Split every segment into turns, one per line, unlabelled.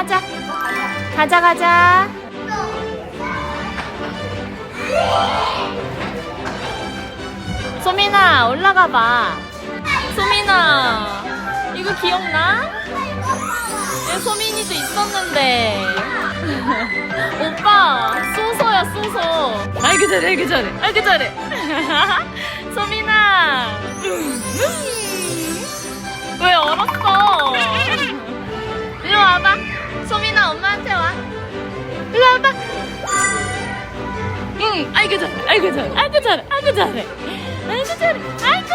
가자 가자. 소민아 올라가 봐. 소민아 이거 기억나? 얘 소민이도 있었는데. 오빠 쏘소야 쏘소. 아이고 잘해 아이고 잘해 아이고 잘해. 소민아. 왜 얼었어? 아이고 잘해, 아이고 잘해, 아이고 잘해, 아이고 잘해, 아이고 잘해, 아이고.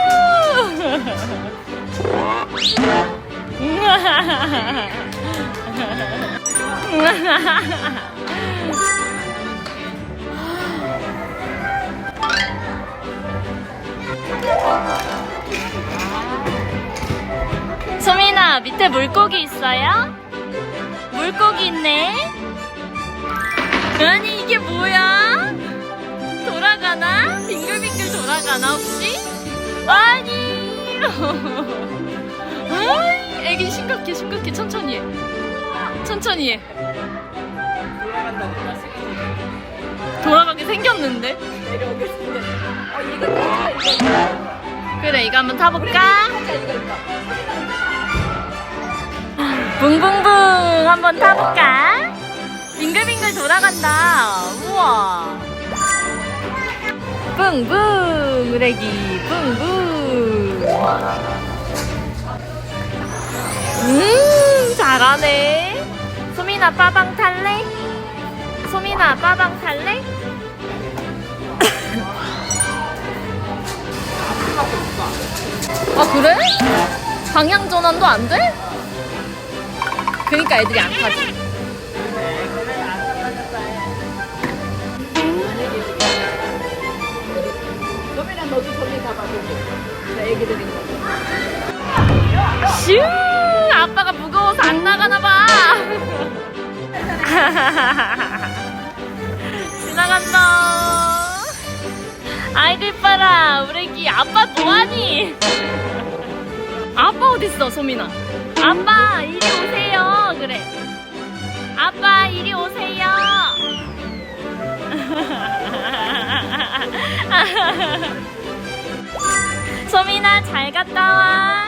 소민아, 밑에 물고기 있어요? 물고기 있네? 아니, 이게 뭐야? 돌아가나, 혹시? 아니! 아이, 애기 심각해, 심각해. 천천히 해. 천천히 해. 돌아가게 생겼는데?
어, 이거 타자, 이거.
그래, 이거 한번 타볼까?
타자, 이거, 이거.
붕붕붕 한번 타볼까? 빙글빙글 돌아간다. 우와. 붕붕 우레기 붕붕. 음 잘하네. 소민아 빠방 탈래? 소민아 빠방 탈래? 아 그래? 방향 전환도 안 돼? 그니까 애들이 안 타지.
소민아, 너도 저기 가봐, 저기. 저 애기들인 거.
슈! 아빠가 무거워서 안 나가나 봐. 지나간다. 아이들 봐라. 우리 애기 아빠 뭐하니? 아빠 어딨어, 소민아? 아빠 이리 오세요. 그래. 아빠 이리 오세요. 소민아 잘 갔다 와.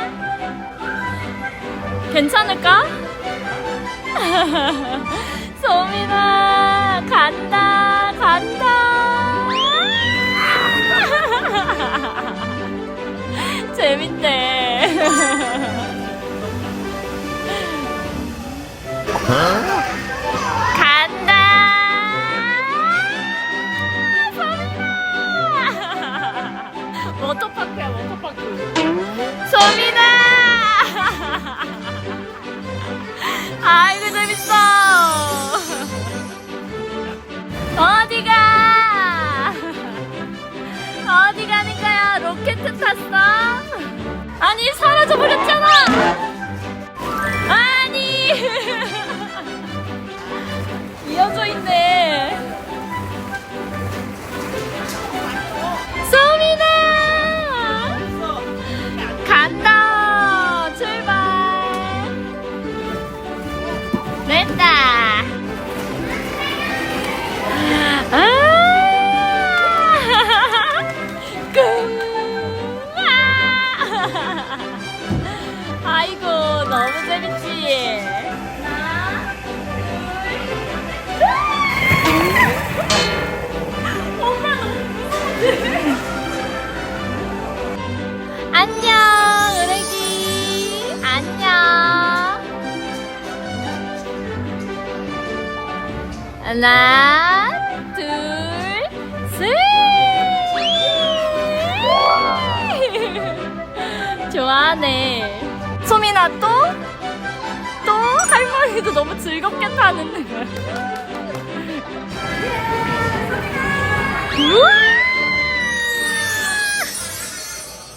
괜찮을까? 소민아 간다 간다 재밌대 아니 사라져 버렸잖아! 아니! 이어져 있네. 소민아! 간다! 출발! 됐다 하나 둘 셋 좋아하네 소민아 또? 또? 할머니도 너무 즐겁게 타는데 우와